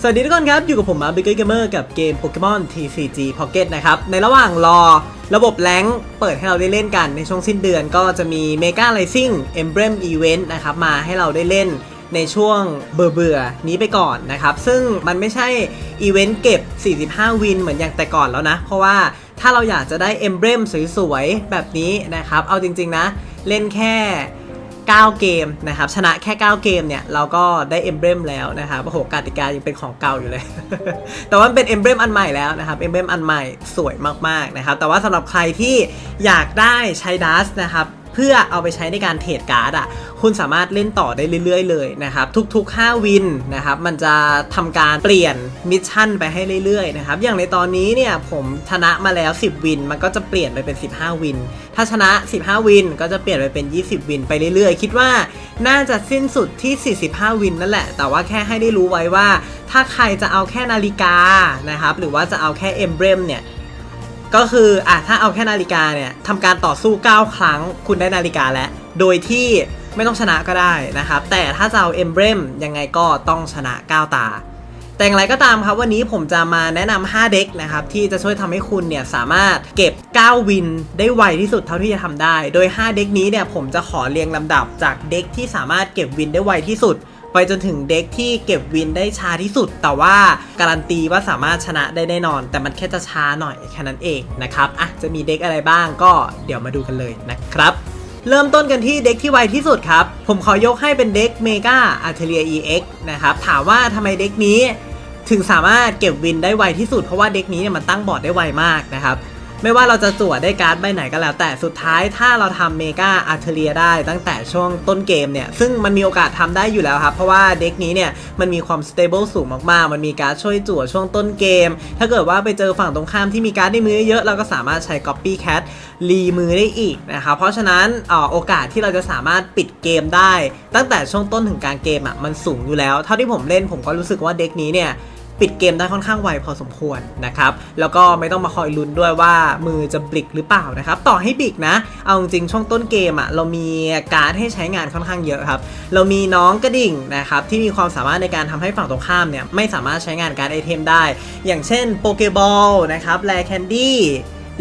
สวัสดีทุกคนครับ อยู่กับผมมาร์บิเกอร์เกมเมอร์กับเกม Pokemon TCG Pocket นะครับ ในระหว่างรอระบบแรงเปิดให้เราได้เล่นกันในช่วงสิ้นเดือนก็จะมี Mega Rising Emblem Event นะครับ มาให้เราได้เล่นในช่วงเบื่อเบื่อๆนี้ไปก่อนนะครับ ซึ่งมันไม่ใช่อีเวนต์เก็บ 45 วินเหมือนอย่างแต่ก่อนแล้วนะ เพราะว่าถ้าเราอยากจะได้ Emblem สวยๆ แบบนี้นะครับ เอาจริงๆนะ เล่นแค่ 9 เกมนะครับชนะแค่ 9 เกมเนี่ยเราก็ได้เอมเบรมแล้วนะครับโอ้โหกติกายังเป็นของเก่าอยู่เลย แต่ว่าเป็นเอมเบรมอันใหม่แล้วนะครับเอมเบรมอันใหม่สวยมากๆนะครับแต่ว่าสำหรับใครที่อยากได้ใช้ดัสนะครับ เพื่อเอาไปใช้ในการเทรดการ์ดอะคุณสามารถเล่นต่อได้เรื่อย ๆ เลยนะครับทุก ๆ 5 วินนะครับมันจะทำการเปลี่ยนมิชชั่นไปให้เรื่อยๆนะครับอย่างในตอนนี้เนี่ยผมชนะมาแล้ว 10 วิน มันก็จะเปลี่ยนไปเป็น 15 วิน ถ้าชนะ 15 วิน ก็จะเปลี่ยนไปเป็น 20 วินไปเรื่อยๆ คิดว่าน่าจะสิ้นสุดที่ 45 วินนั่นแหละ แต่ว่าแค่ให้ได้รู้ไว้ว่า ถ้าใครจะเอาแค่นาฬิกานะครับหรือว่าจะเอาแค่เอมเบรมเนี่ย ก็คืออะถ้าเอาแค่นาฬิกาเนี่ยทำการต่อสู้ 9 ครั้ง คุณได้นาฬิกาแล้ว โดยที่ไม่ต้องชนะก็ได้นะครับ แต่ถ้าจะเอาเอมเบรมยังไงก็ต้องชนะ 9 ตา แต่อย่างไรก็ตามครับ วันนี้ผมจะมาแนะนำ 5 เด็กนะครับ ที่จะช่วยทำให้คุณเนี่ยสามารถเก็บ 9 วินได้ไวที่สุดเท่าที่จะทำได้ โดย 5 เด็กนี้เนี่ยผมจะขอเรียงลำดับจากเด็กที่สามารถเก็บวินได้ไวที่สุด ไปจนถึงเด็กที่เก็บวินได้ช้าที่สุด แต่ว่าการันตีว่าสามารถชนะได้แน่นอน แต่มันแค่จะช้าหน่อยแค่นั้นเองนะครับอะจะมีเด็กอะไรบ้างก็เดี๋ยวมาดูกันเลยนะครับเริ่มต้นกันที่เด็กที่ไวที่สุดครับ ผมขอยกให้เป็นเด็กเมกาอาร์เทเรีย EX นะครับ ถามว่าทำไมเด็กนี้ ถึงสามารถเก็บวินได้ไวที่สุด เพราะว่าเด็กนี้เนี่ยมันตั้งบอร์ดได้ไวมากนะครับ ไม่ว่าเราจะจั่วได้การ์ดใบไหนก็แล้ว แต่สุดท้ายถ้าเราทำเมกาอาร์เทเรียได้ตั้งแต่ช่วงต้นเกมเนี่ย ซึ่งมันมีโอกาสทำได้อยู่แล้วครับ เพราะว่าเด็กนี้เนี่ย มันมีความสเตเบิลสูงมากๆ มันมีการ์ดช่วยจั่วช่วงต้นเกม ถ้าเกิดว่าไปเจอฝั่งตรงข้ามที่มีการ์ดในมือเยอะเราก็สามารถใช้ Copy Cat รีมือได้อีกนะครับเพราะฉะนั้นออโอกาสที่เราจะสามารถปิดเกมได้ ตั้งแต่ช่วงต้นถึงกลางเกมอะมันสูงอยู่แล้ว เท่าที่ผมเล่นผมก็รู้สึกว่าเด็กนี้เนี่ย ปิดเกมได้ค่อนข้างไวพอสมควรนะครับ แล้วก็ไม่ต้องมาคอยลุ้นด้วยว่ามือจะบลิกหรือเปล่านะครับ ต่อให้บลิกนะ เอาจริงช่วงต้นเกมอะ่ะเรามีการ์ดให้ใช้งานค่อนข้างเยอะครับ เรามีน้องกระดิ่งนะครับที่มีความสามารถในการทำให้ฝั่งตรงข้ามเนี่ยไม่สามารถใช้งานการ์ดไอเทมได้ อย่างเช่นโปเกบอลนะครับแลแคนดี้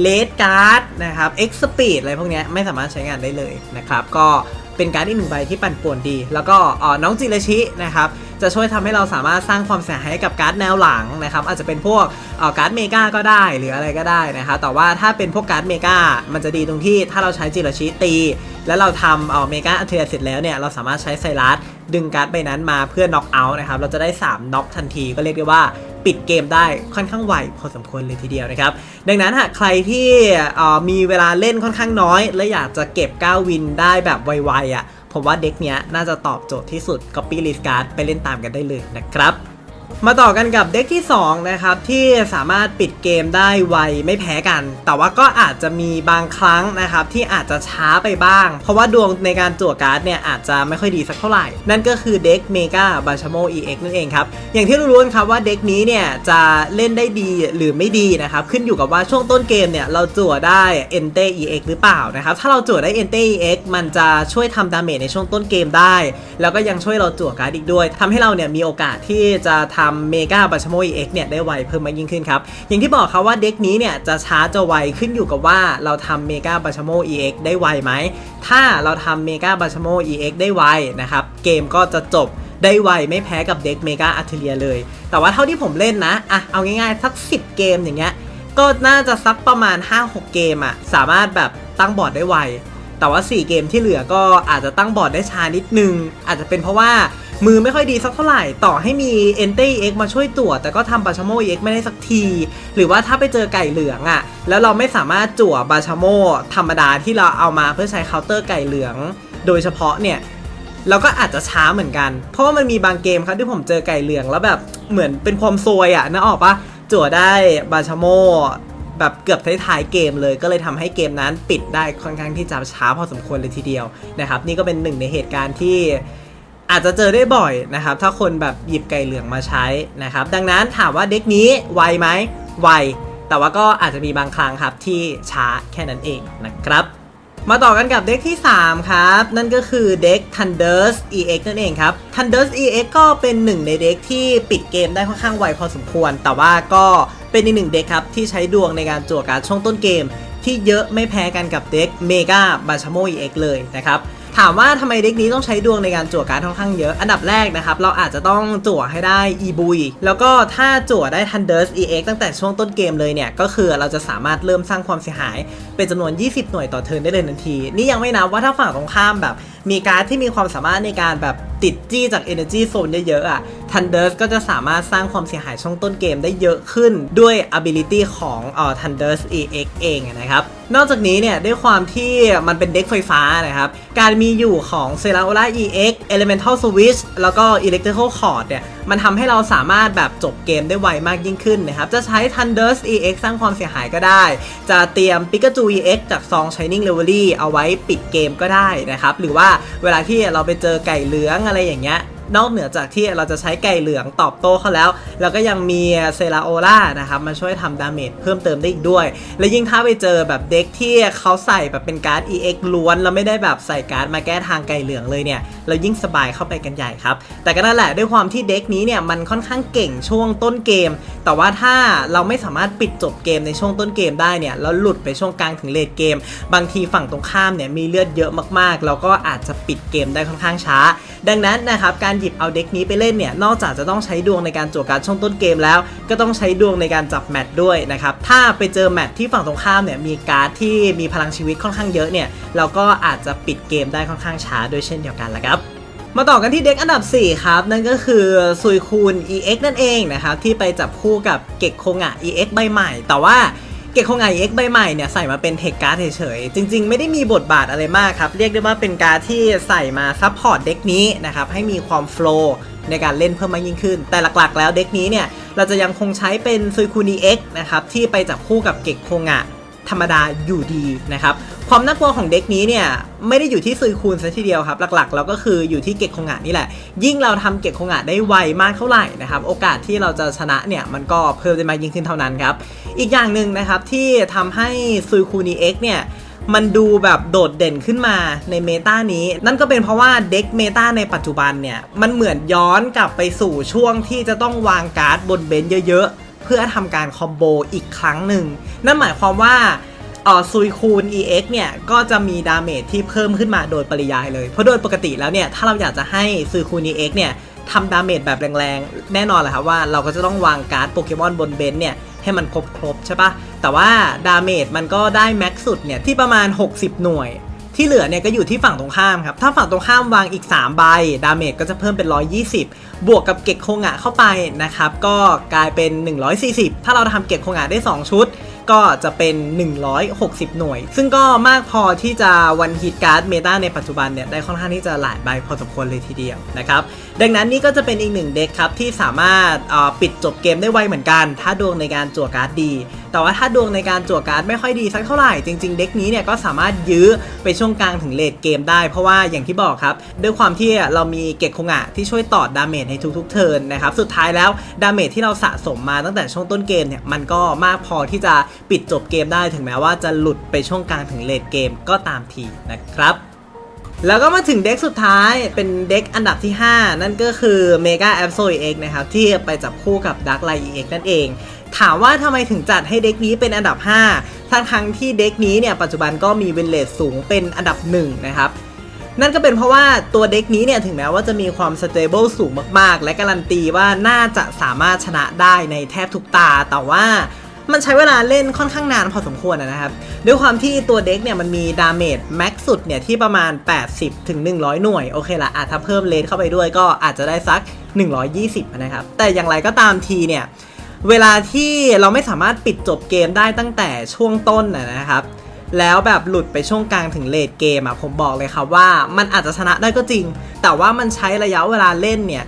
เลดการ์ดนะครับเอ็กซ์ปีดอะไรพวกนี้ไม่สามารถใช้งานได้เลยนะครับ ก็เป็นการ์ดอีกหนึ่งใบที่ปั่นป่วนดี แล้วก็อ่อน้องจิรชินะครับ จะช่วยทำให้เราสามารถสร้างความเสียหายให้กับการ์ดแนวหลังนะครับอาจจะเป็นพวกการ์ดเมกาก็ได้หรืออะไรก็ได้นะครับแต่ว่าถ้าเป็นพวกการ์ดเมกามันจะดีตรงที่ถ้าเราใช้จิรชิตี แล้วเราทำเอ่อเมกาอัลเทเสร็จแล้วเนี่ยเราสามารถใช้ไซรัสดึงการ์ดใบนั้นมาเพื่อน็อกเอาท์นะครับเราจะได้3น็อกทันทีก็เรียกได้ว่าปิดเกมได้ค่อนข้างไวพอสมควรเลยทีเดียวนะครับ ดังนั้นหากใครที่มีเวลาเล่นค่อนข้างน้อย และอยากจะเก็บ 9 วินได้แบบไวๆอะ ผมว่าเด็กเนี้ยน่าจะตอบโจทย์ที่สุด Copy List Card ไปเล่นตามกันได้เลยนะครับ มาต่อกันกับเด็กที่ 2 นะครับ ที่สามารถปิดเกมได้ไวไม่แพ้กัน แต่ว่าก็อาจจะมีบางครั้งนะครับ ที่อาจจะช้าไปบ้าง เพราะว่าดวงในการจั่วการ์ดเนี่ย อาจจะไม่ค่อยดีสักเท่าไหร่ นั่นก็คือเด็กเมกาบาชโม EX นั่นเองครับ อย่างที่รู้ๆกันครับว่าเด็กนี้เนี่ย จะเล่นได้ดีหรือไม่ดีนะครับ ขึ้นอยู่กับว่าช่วงต้นเกมเนี่ยเราจั่วได้ e n t e EX หรือเปล่านะครับถ้าเราจั่วได้ e n t e EX มันจะช่วยทำดาเมจในช่วงต้นเกมได้ แล้วก็ยังช่วยเราจั่วการ์ดอีกด้วยทำให้เราเนี่ยมีโอกาสที่จะทำำเมกาบัชโม EX เนี่ยได้ไวเพิ่มมากยิ่งขึ้นครับ อย่างที่บอกครับว่าเด็กนี้เนี่ยจะช้าจะไวขึ้นอยู่กับว่าเราทำเมกาบัชโม EX ได้ไวไหม ถ้าเราทำเมกาบัชโม EX ได้ไวนะครับเกมก็จะจบได้ไวไม่แพ้กับเด็กเมกาอัลเทเลียเลย แต่ว่าเท่าที่ผมเล่นนะอะเอาง่ายๆสัก 10 เกมอย่างเงี้ยก็น่าจะสักประมาณ 5-6 เกมอะสามารถแบบตั้งบอร์ดได้ไวแต่ว่า 4 เกมที่เหลือก็อาจจะตั้งบอร์ดได้ช้านิดนึง อาจจะเป็นเพราะว่า มือไม่ค่อยดีสักเท่าไหร่ ต่อให้มี e n t e x มาช่วยตรวจแต่ก็ทำบาชาโม EX ไม่ได้สักที หรือว่าถ้าไปเจอไก่เหลืองอะ่ะ แล้วเราไม่สามารถจั่วบาชาโมธรรมดาที่เราเอามาเพื่อใช้เคาน์เตอร์ไก่เหลือง โดยเฉพาะเนี่ยเราก็อาจจะช้าเหมือนกัน เพราะว่ามันมีบางเกมครับที่ผมเจอไก่เหลืองแล้วแบบเหมือนเป็นความซวยอะ่ะนึกออกปะจั่วได้บาชาโมแบบเกือบท้ายๆเกมเลยก็เลยทำให้เกมนั้นปิดได้ค่อนข้างที่จะช้าพอสมควรเลยทีเดียวนะครับ นี่ก็เป็นหนึ่งในเหตุการณ์ที่ อาจจะเจอได้บ่อยนะครับ ถ้าคนแบบหยิบไก่เหลืองมาใช้นะครับ ดังนั้นถามว่าเด็กนี้ไวไหมไว แต่ว่าก็อาจจะมีบางครั้งครับที่ช้าแค่นั้นเองนะครับมาต่อกันกับเด็กที่ 3 ครับ นั่นก็คือเด็ก Thunders EX นั่นเองครับ Thunders EX ก็เป็นหนึ่งในเด็กที่ปิดเกมได้ค่อนข้างไวพอสมควร แต่ว่าก็เป็นอีกหนึ่งเด็กครับ ที่ใช้ดวงในการจั่วการช่วงต้นเกม ที่เยอะไม่แพ้กันกับเด็ก Mega b a c h a m o EX เลยนะครับ ถามว่าทำไมเด็กนี้ต้องใช้ดวงในการจั่วการ์ดค่อนข้างเยอะ อันดับแรกนะครับ เราอาจจะต้องจั่วให้ได้ e บุยแล้วก็ถ้าจั่วได้ Thunders EX ตั้งแต่ช่วงต้นเกมเลยเนี่ย ก็คือเราจะสามารถเริ่มสร้างความเสียหาย เป็นจำนวน 20 หน่วยต่อเทิร์นได้เลยทันที นี่ยังไม่นับว่าถ้าฝั่งตรงข้ามแบบ มีการ์ดที่มีความสามารถในการแบบติดจี้จาก Energy Zone เยอะๆอะทันเดอร์สก็จะสามารถสร้างความเสียหายช่วงต้นเกมได้เยอะขึ้นด้วย ability ของเอ่อ Thunders EX เองนะครับ นอกจากนี้เนี่ยด้วยความที่มันเป็นเด็กไฟฟ้านะครับ การมีอยู่ของ c e r a o l a EX Elemental Switch แล้วก็ Electrical Cord เนี่ยมันทำให้เราสามารถแบบจบเกมได้ไวมากยิ่งขึ้นนะครับ จะใช้ Thunders EX สร้างความเสียหายก็ได้ จะเตรียม Pikachu EX จากซอง Shining Reverie เอาไว้ปิดเกมก็ได้นะครับ หรือว่าเวลาที่เราไปเจอไก่เหลืองอะไรอย่างเงี้ย นอกเหนือจากที่เราจะใช้ไก่เหลืองตอบโต้เขาแล้ว เราก็ยังมีเซราโอล่านะครับมาช่วยทำดาเมจเพิ่มเติมได้อีกด้วย และยิ่งถ้าไปเจอแบบเด็กที่เขาใส่แบบเป็นการ์ด EX ล้วนแล้วไม่ได้แบบใส่การ์ดมาแก้ทางไก่เหลืองเลยเนี่ยเรายิ่งสบายเข้าไปกันใหญ่ครับ แต่ก็นั่นแหละด้วยความที่เด็กนี้เนี่ยมันค่อนข้างเก่งช่วงต้นเกม แต่ว่าถ้าเราไม่สามารถปิดจบเกมในช่วงต้นเกมได้เนี่ยแล้วหลุดไปช่วงกลางถึงเลดเกม บางทีฝั่งตรงข้ามเนี่ยมีเลือดเยอะมากๆแล้วก็อาจจะปิดเกมได้ค่อนข้างช้า ดังนั้นนะครับการหยิบเอาเด็กนี้ไปเล่นเนี่ย นอกจากจะต้องใช้ดวงในการจั่วการช่วงต้นเกมแล้ว ก็ต้องใช้ดวงในการจับแมตช์ด้วยนะครับ ถ้าไปเจอแมตช์ที่ฝั่งตรงข้ามเนี่ยมีการ์ดที่มีพลังชีวิตค่อนข้างเยอะเนี่ย เราก็อาจจะปิดเกมได้ค่อนข้างช้าด้วยเช่นเดียวกันละครับมาต่อกันที่เด็กอันดับ 4 ครับ นั่นก็คือซุยคูน EX นั่นเองนะครับ ที่ไปจับคู่กับเก็กโคงะ EX ใบใหม่ แต่ว่า เก็งโงงะ EX ใบใหม่เนี่ยใส่มาเป็นเทคการ์ดเฉยๆ จริงๆ ไม่ได้มีบทบาทอะไรมากครับ เรียกได้ว่าเป็นการ์ดที่ใส่มาซับพอร์ตเด็กนี้นะครับ ให้มีความโฟล์ในการเล่นเพิ่มมากยิ่งขึ้น แต่หลักๆ แล้วเด็กนี้เนี่ยเราจะยังคงใช้เป็นซุยคูน EX นะครับที่ไปจับคู่กับเก็กโคงะธรรมดาอยู่ดีนะครับ ความน่ากลัวของเด็กนี้เนี่ยไม่ได้อยู่ที่ซุยคูนซะทีเดียวครับ หลักๆ เราก็คืออยู่ที่เก็กคงะนี่แหละ ยิ่งเราทำเก็กคงะได้ไวมากเท่าไหร่นะครับ โอกาสที่เราจะชนะเนี่ยมันก็เพิ่มได้มากยิ่งขึ้นเท่านั้นครับ อีกอย่างหนึ่งนะครับที่ทำให้ซุยคูนีเอ็กเนี่ยมันดูแบบโดดเด่นขึ้นมาในเมตานี้ นั่นก็เป็นเพราะว่าเด็กเมตาในปัจจุบันเนี่ยมันเหมือนย้อนกลับไปสู่ช่วงที่จะต้องวางการ์ดบนเบนเยอะๆเพื่อทำการคอมโบอีกครั้งหนึ่งนั่นหมายความว่า เออซุยคูน EX เนี่ย ก็จะมีดาเมจที่เพิ่มขึ้นมาโดยปริยายเลย เพราะโดยปกติแล้วเนี่ย ถ้าเราอยากจะให้ซุยคูน EX เนี่ยทำดาเมจแบบแรงๆ แน่นอนแหละครับว่าเราก็จะต้องวางการ์ดโปเกมอนบนเบนเนี่ย ให้มันครบครบใช่ปะแต่ว่าดาเมจมันก็ได้แม็กสุดเนี่ย ที่ประมาณ 60 หน่วย ที่เหลือเนี่ยก็อยู่ที่ฝั่งตรงข้ามครับ ถ้าฝั่งตรงข้ามวางอีก 3 ใบ ดาเมจก็จะเพิ่มเป็น 120 บวกกับเก็กโคงะเข้าไปนะครับ ก็กลายเป็น 140 ถ้าเราทำเก็กโคงะได้ 2 ชุด ก็จะเป็น 160 หน่วย ซึ่งก็มากพอที่จะวันฮิตการ์ดเมตาในปัจจุบันเนี่ย ได้ค่อนข้างที่จะหลายใบพอสมควรเลยทีเดียวนะครับ ดังนั้นนี่ก็จะเป็นอีกหนึ่งเด็กครับ ที่สามารถปิดจบเกมได้ไวเหมือนกัน ถ้าดวงในการจั่วการ์ดดี แต่ว่าถ้าดวงในการจั่วการ์ดไม่ค่อยดีสักเท่าไหร่ จริง ๆ เด็กนี้เนี่ยก็สามารถยื้อไปช่วงกลางถึงเลดเกมได้ เพราะว่าอย่างที่บอกครับด้วยความที่เรามีเก็กคงอะที่ช่วยต่อดาเมจในทุกๆเทิร์นนะครับสุดท้ายแล้วดาเมจที่เราสะสมมาตั้งแต่ช่วงต้นเกมเนี่ยมันก็มากพอที่จะปิดจบเกมได้ถึงแม้ว่าจะหลุดไปช่วงกลางถึงเลดเกมก็ตามทีนะครับแล้วก็มาถึงเด็กสุดท้ายเป็นเด็กอันดับที่ 5 นั่นก็คือ Mega a b s o l X นะครับ ที่ไปจับคู่กับ Dark Light EX นั่นเอง ถามว่าทำไมถึงจัดให้เด็กนี้เป็นอันดับ 5 ทั้งทั้งที่เด็กนี้เนี่ยปัจจุบันก็มีเวนเลสสูงเป็นอันดับ 1 นะครับ นั่นก็เป็นเพราะว่าตัวเด็กนี้เนี่ยถึงแม้ว่าจะมีความสเตเบิลสูงมากๆ และการันตีว่าน่าจะสามารถชนะได้ในแทบทุกตา แต่ว่ามันใช้เวลาเล่นค่อนข้างนานพอสมควรนะครับ ด้วยความที่ตัวเด็กเนี่ยมันมีดาเมจแม็กสุดเนี่ยที่ประมาณ 80ถึง100 หน่วย โอเคละอาจถ้าเพิ่มเลนเข้าไปด้วยก็อาจจะได้สัก 120 นะครับ แต่อย่างไรก็ตามทีเนี่ย เวลาที่เราไม่สามารถปิดจบเกมได้ตั้งแต่ช่วงต้นนะครับ แล้วแบบหลุดไปช่วงกลางถึงเลดเกมอะผมบอกเลยครับว่ามันอาจจะชนะได้ก็จริง แต่ว่ามันใช้ระยะเวลาเล่นเนี่ย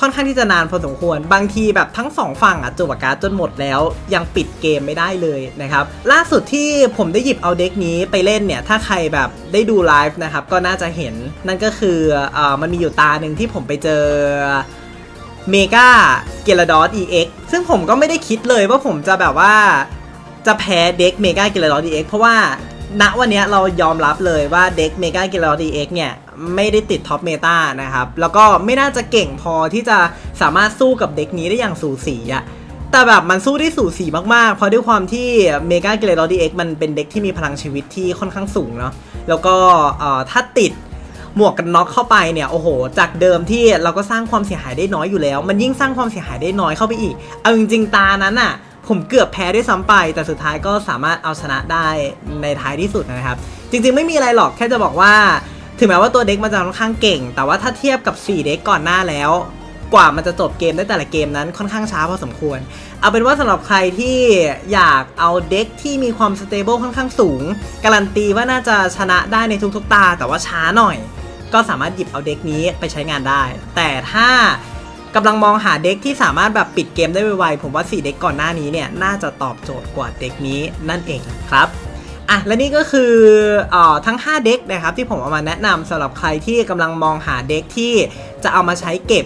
ค่อนข้างที่จะนานพอสมควร บางทีแบบทั้งสองฝั่งอะจบการ์ดจนหมดแล้วยังปิดเกมไม่ได้เลยนะครับ ล่าสุดที่ผมได้หยิบเอาเด็กนี้ไปเล่นเนี่ย ถ้าใครแบบได้ดูไลฟ์นะครับ ก็น่าจะเห็นนั่นก็คือเออมันมีอยู่ตาหนึ่งที่ผมไปเจอ เมกาเกลดอส EX ซึ่งผมก็ไม่ได้คิดเลยว่าผมจะแบบว่า จะแพ้เด็กเมกาเกลดอส EX เพราะว่าณวันนี้เรายอมรับเลยว่าเด็กเมกาเกลอดีเอ็กเนี่ย ไม่ได้ติดท็อปเมตานะครับ แล้วก็ไม่น่าจะเก่งพอที่จะสามารถสู้กับเด็กนี้ได้อย่างสูสีอะแต่แบบมันสู้ได้สูสีมากๆ เพราะด้วยความที่เมกาเกิลอดีเอ็กมันเป็นเด็กที่มีพลังชีวิตที่ค่อนข้างสูงเนาะแล้วก็ถ้าติด หมวกกันน็อกเข้าไปเนี่ยโอ้โห จากเดิมที่เราก็สร้างความเสียหายได้น้อยอยู่แล้ว มันยิ่งสร้างความเสียหายได้น้อยเข้าไปอีก เอาจริงๆตานั้นอะผมเกือบแพ้ด้วยซ้ำไป แต่สุดท้ายก็สามารถเอาชนะได้ในท้ายที่สุดนะครับ จริงๆไม่มีอะไรหรอกแค่จะบอกว่า ถึงแม้ว่าตัวเด็กมันจะค่อนข้างเก่ง แต่ว่าถ้าเทียบกับ 4 เด็กก่อนหน้าแล้ว กว่ามันจะจบเกมได้แต่ละเกมนั้นค่อนข้างช้าพอสมควร เอาเป็นว่าสำหรับใครที่อยากเอาเด็กที่มีความสเตเบิลค่อนข้างสูง การันตีว่าน่าจะชนะได้ในทุกๆตา แต่ว่าช้าหน่อย ก็สามารถหยิบเอาเด็กนี้ไปใช้งานได้ แต่ถ้ากำลังมองหาเด็กที่สามารถแบบปิดเกมได้ไวๆผมว่า 4 เด็กก่อนหน้านี้เนี่ยน่าจะตอบโจทย์กว่าเด็กนี้นั่นเองครับอะและนี่ก็คืออ่อทั้ง 5 เด็กนะครับที่ผมเอามาแนะนำสำหรับใครที่กำลังมองหาเด็กที่จะเอามาใช้เก็บ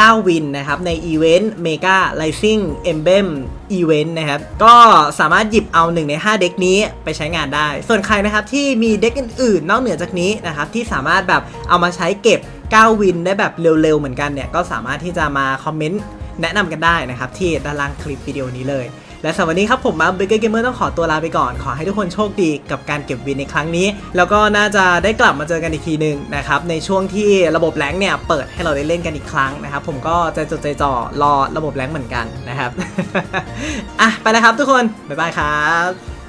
9 วินนะครับในอีเวนต์เมกาไลซิ่งเอมเบมอีเวนต์นะครับก็สามารถหยิบเอา 1 ใน 5 เด็กนี้ไปใช้งานได้ ส่วนใครนะครับที่มีเด็กอื่นๆ นอกเหนือจากนี้นะครับที่สามารถแบบเอามาใช้เก็บ 9 วินได้แบบเร็วๆ เหมือนกันเนี่ยก็สามารถที่จะมาคอมเมนต์แนะนำกันได้นะครับที่ด้านล่างคลิปวิดีโอนี้เลย และสำหรับวันนี้ครับผมมาเบเกอร์เกมเมอร์ต้องขอตัวลาไปก่อน ขอให้ทุกคนโชคดีกับการเก็บวินในครั้งนี้ แล้วก็น่าจะได้กลับมาเจอกันอีกทีหนึ่งนะครับในช่วงที่ระบบแรงเนี่ยเปิดให้เราได้เล่นกันอีกครั้งนะครับผมก็จะจดใจจ่อรอระบบแรงเหมือนกันนะครับอะไปแล้วครับทุกคนบ๊ายบายครับ